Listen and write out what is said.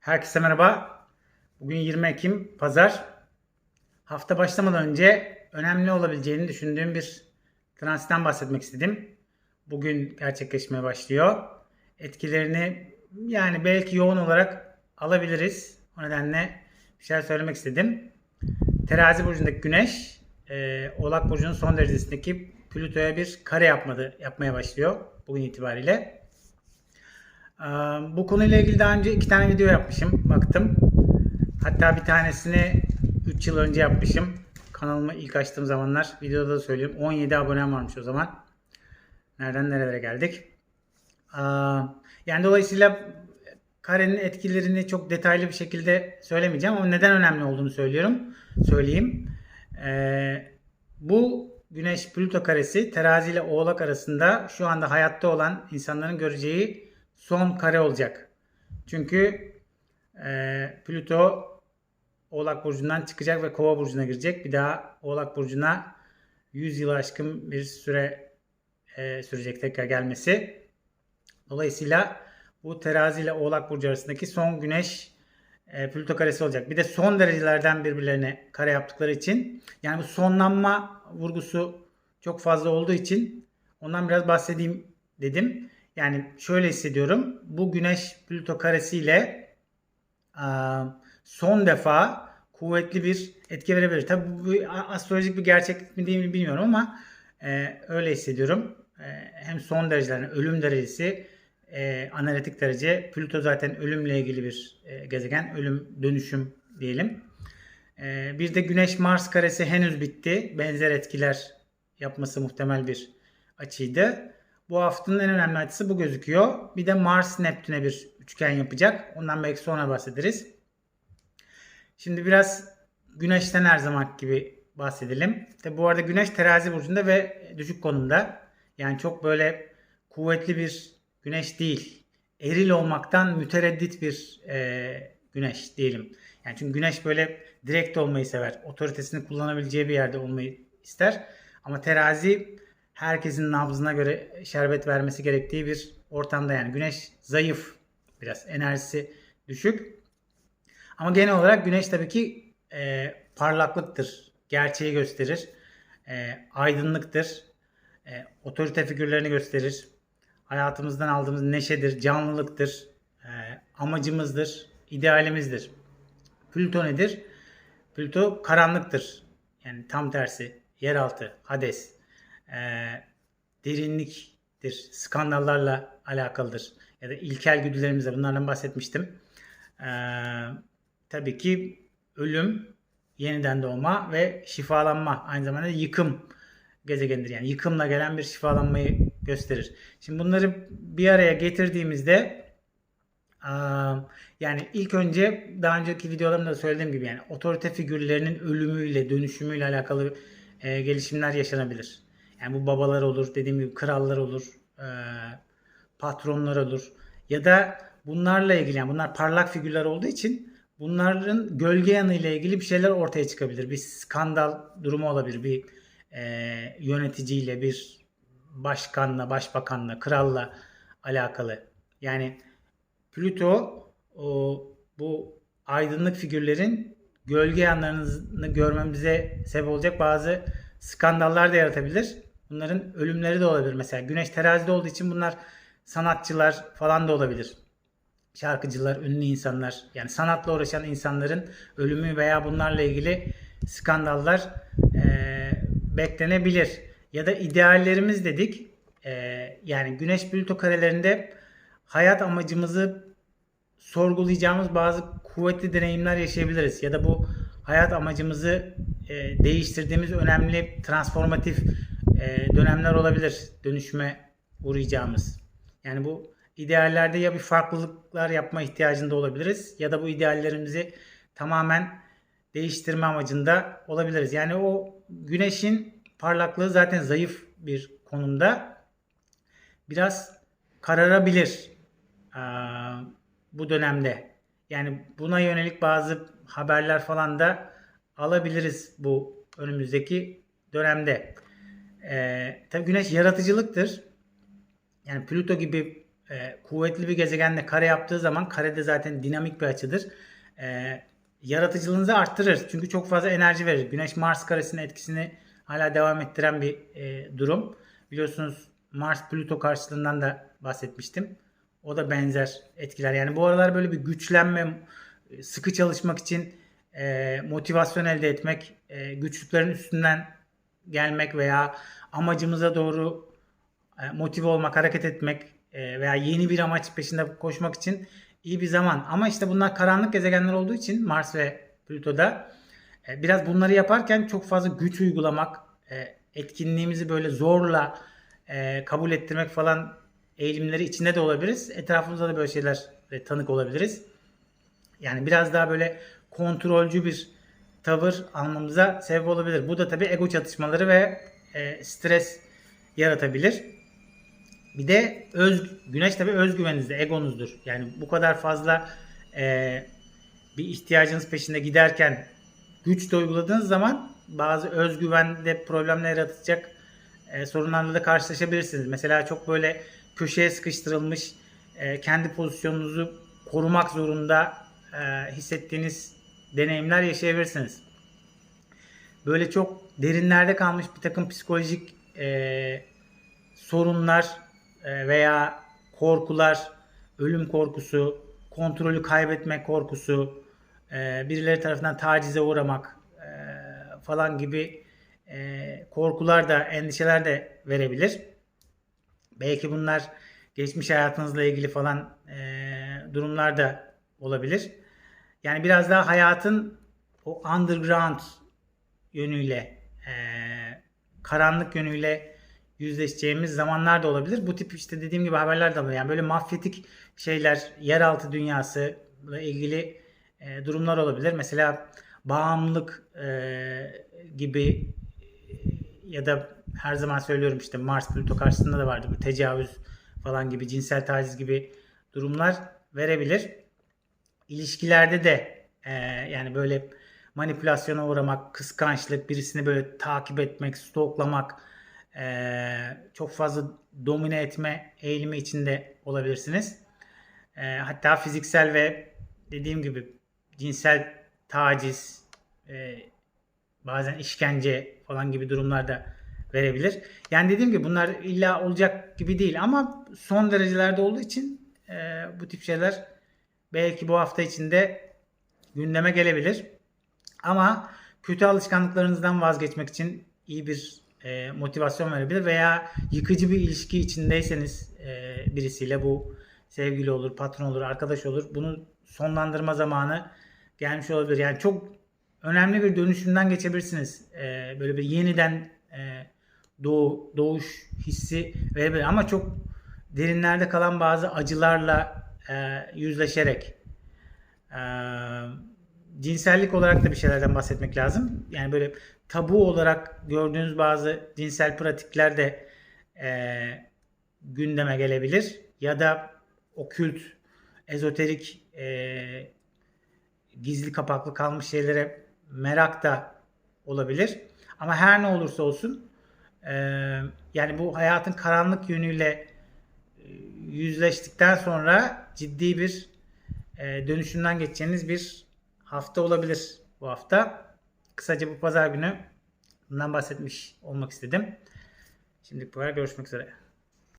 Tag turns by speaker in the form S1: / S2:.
S1: Herkese merhaba. Bugün 20 Ekim Pazar. Hafta başlamadan önce önemli olabileceğini düşündüğüm bir transitten bahsetmek istedim. Bugün gerçekleşmeye başlıyor. Etkilerini yani belki yoğun olarak alabiliriz. O nedenle bir şeyler söylemek istedim. Terazi burcundaki Güneş, e, Oğlak burcunun son derecesindeki Plüto'ya bir kare yapmadı, yapmaya başlıyor bugün itibariyle. Bu konuyla ilgili daha önce iki tane video yapmışım. Baktım. Hatta bir tanesini 3 yıl önce yapmışım. Kanalımı ilk açtığım zamanlar. Videoda da söylüyorum. 17 abonem varmış o zaman. Nereden nerelere geldik. Yani dolayısıyla karenin etkilerini çok detaylı bir şekilde söylemeyeceğim ama neden önemli olduğunu söylüyorum. Söyleyeyim. Bu Güneş Plüto karesi terazi ile oğlak arasında şu anda hayatta olan insanların göreceği son kare olacak. Çünkü e, Plüto Oğlak Burcu'ndan çıkacak ve Kova Burcu'na girecek. Bir daha Oğlak Burcu'na 100 yılı aşkın bir süre e, sürecek tekrar gelmesi. Dolayısıyla bu terazi ile Oğlak Burcu arasındaki son Güneş e, Plüto karesi olacak. Bir de son derecelerden birbirlerine kare yaptıkları için yani bu sonlanma vurgusu çok fazla olduğu için ondan biraz bahsedeyim dedim. Yani şöyle hissediyorum. Bu Güneş Plüto karesiyle son defa kuvvetli bir etki verebilir. Tabi bu bir astrolojik bir gerçeklik mi değil mi bilmiyorum ama öyle hissediyorum. Hem son derecelerine ölüm derecesi analitik derece. Plüto zaten ölümle ilgili bir gezegen. Ölüm dönüşüm diyelim. Bir de Güneş Mars karesi henüz bitti. Benzer etkiler yapması muhtemel bir açıydı. Bu haftanın en önemli açısı bu gözüküyor. Bir de Mars Neptün'e bir üçgen yapacak. Ondan belki sonra bahsederiz. Şimdi biraz Güneş'ten her zaman gibi bahsedelim. Tabi bu arada Güneş terazi burcunda ve düşük konumda. Yani çok böyle kuvvetli bir Güneş değil. Eril olmaktan mütereddit bir e, Güneş diyelim. Yani çünkü Güneş böyle direkt olmayı sever. Otoritesini kullanabileceği bir yerde olmayı ister. Ama terazi herkesin nabzına göre şerbet vermesi gerektiği bir ortamda yani. Güneş zayıf biraz enerjisi düşük. Ama genel olarak güneş tabii ki e, parlaklıktır. Gerçeği gösterir. E, aydınlıktır. E, otorite figürlerini gösterir. Hayatımızdan aldığımız neşedir, canlılıktır. E, amacımızdır, idealimizdir. Plüto nedir? Plüto karanlıktır. Yani tam tersi. Yeraltı, Hades. E, derinliktir. Skandallarla alakalıdır. Ya da ilkel güdülerimizle bunlardan bahsetmiştim. Eee tabii ki ölüm, yeniden doğma ve şifalanma aynı zamanda yıkım gezegenidir. Yani yıkımla gelen bir şifalanmayı gösterir. Şimdi bunları bir araya getirdiğimizde yani ilk önce daha önceki videolarımda söylediğim gibi yani otorite figürlerinin ölümüyle, dönüşümüyle alakalı e, gelişimler yaşanabilir. Yani bu babalar olur, dediğim gibi krallar olur, e, patronlar olur ya da bunlarla ilgili yani bunlar parlak figürler olduğu için bunların gölge yanı ile ilgili bir şeyler ortaya çıkabilir. Bir skandal durumu olabilir. Bir e, yöneticiyle, bir başkanla, başbakanla, kralla alakalı. Yani Plüto o, bu aydınlık figürlerin gölge yanlarını görmemize sebep olacak bazı skandallar da yaratabilir. Bunların ölümleri de olabilir. Mesela Güneş terazide olduğu için bunlar sanatçılar falan da olabilir şarkıcılar, ünlü insanlar yani sanatla uğraşan insanların ölümü veya bunlarla ilgili skandallar e, beklenebilir. Ya da ideallerimiz dedik. E, yani Güneş Plüto karelerinde hayat amacımızı sorgulayacağımız bazı kuvvetli deneyimler yaşayabiliriz. Ya da bu hayat amacımızı e, değiştirdiğimiz önemli transformatif e, dönemler olabilir. Dönüşüme uğrayacağımız. Yani bu ideallerde ya bir farklılıklar yapma ihtiyacında olabiliriz ya da bu ideallerimizi tamamen değiştirme amacında olabiliriz. Yani o güneşin parlaklığı zaten zayıf bir konumda. Biraz kararabilir bu dönemde. Yani buna yönelik bazı haberler falan da alabiliriz bu önümüzdeki dönemde. Ee, tabii güneş yaratıcılıktır. Yani Plüto gibi e, kuvvetli bir gezegenle kare yaptığı zaman kare de zaten dinamik bir açıdır. E, yaratıcılığınızı arttırır. Çünkü çok fazla enerji verir. Güneş Mars karesinin etkisini hala devam ettiren bir e, durum. Biliyorsunuz Mars Plüto karşılığından da bahsetmiştim. O da benzer etkiler. Yani bu aralar böyle bir güçlenme, sıkı çalışmak için e, motivasyon elde etmek, e, güçlüklerin üstünden gelmek veya amacımıza doğru e, motive olmak, hareket etmek e, veya yeni bir amaç peşinde koşmak için iyi bir zaman. Ama işte bunlar karanlık gezegenler olduğu için Mars ve Plüto'da e, biraz bunları yaparken çok fazla güç uygulamak, etkinliğimizi böyle zorla kabul ettirmek falan eğilimleri içinde de olabiliriz. Etrafımızda da böyle şeyler tanık olabiliriz. Yani biraz daha böyle kontrolcü bir tavır almamıza sebep olabilir. Bu da tabii ego çatışmaları ve e, stres yaratabilir. Bir de öz, güneş tabii özgüveninizde, egonuzdur. Yani bu kadar fazla e, bir ihtiyacınız peşinde giderken güç de uyguladığınız zaman bazı özgüvende problemler yaratacak e, sorunlarla da karşılaşabilirsiniz. Mesela çok böyle köşeye sıkıştırılmış, e, kendi pozisyonunuzu korumak zorunda e, hissettiğiniz deneyimler yaşayabilirsiniz. Böyle çok derinlerde kalmış bir takım psikolojik e, sorunlar e, veya korkular, ölüm korkusu, kontrolü kaybetme korkusu, e, birileri tarafından tacize uğramak e, falan gibi e, korkular da, endişeler de verebilir. Belki bunlar geçmiş hayatınızla ilgili falan e, durumlar da olabilir. Yani biraz daha hayatın o underground yönüyle, e, karanlık yönüyle yüzleşeceğimiz zamanlar da olabilir. Bu tip işte dediğim gibi haberler de oluyor. Yani böyle mafyatik şeyler, yeraltı dünyası ile ilgili e, durumlar olabilir. Mesela bağımlılık e, gibi ya da her zaman söylüyorum işte Mars Plüto karşısında da vardı bu tecavüz falan gibi cinsel taciz gibi durumlar verebilir. İlişkilerde de e, yani böyle manipülasyona uğramak, kıskançlık, birisini böyle takip etmek, stoklamak, e, çok fazla domine etme eğilimi içinde olabilirsiniz. E, hatta fiziksel ve dediğim gibi cinsel taciz, e, bazen işkence falan gibi durumlar da verebilir. Yani dediğim gibi bunlar illa olacak gibi değil ama son derecelerde olduğu için e, bu tip şeyler belki bu hafta içinde gündeme gelebilir. Ama kötü alışkanlıklarınızdan vazgeçmek için iyi bir e, motivasyon verebilir veya yıkıcı bir ilişki içindeyseniz e, birisiyle bu sevgili olur, patron olur, arkadaş olur. Bunu sonlandırma zamanı gelmiş olabilir. Yani çok önemli bir dönüşümden geçebilirsiniz. E, böyle bir yeniden e, doğu, doğuş hissi verebilir. Ama çok derinlerde kalan bazı acılarla e, yüzleşerek e, cinsellik olarak da bir şeylerden bahsetmek lazım. Yani böyle tabu olarak gördüğünüz bazı cinsel pratikler de e, gündeme gelebilir. Ya da okült, ezoterik, e, gizli kapaklı kalmış şeylere merak da olabilir. Ama her ne olursa olsun e, yani bu hayatın karanlık yönüyle e, yüzleştikten sonra ciddi bir e, dönüşümden geçeceğiniz bir hafta olabilir bu hafta. Kısaca bu pazar günü bundan bahsetmiş olmak istedim. Şimdilik bu kadar. Görüşmek üzere.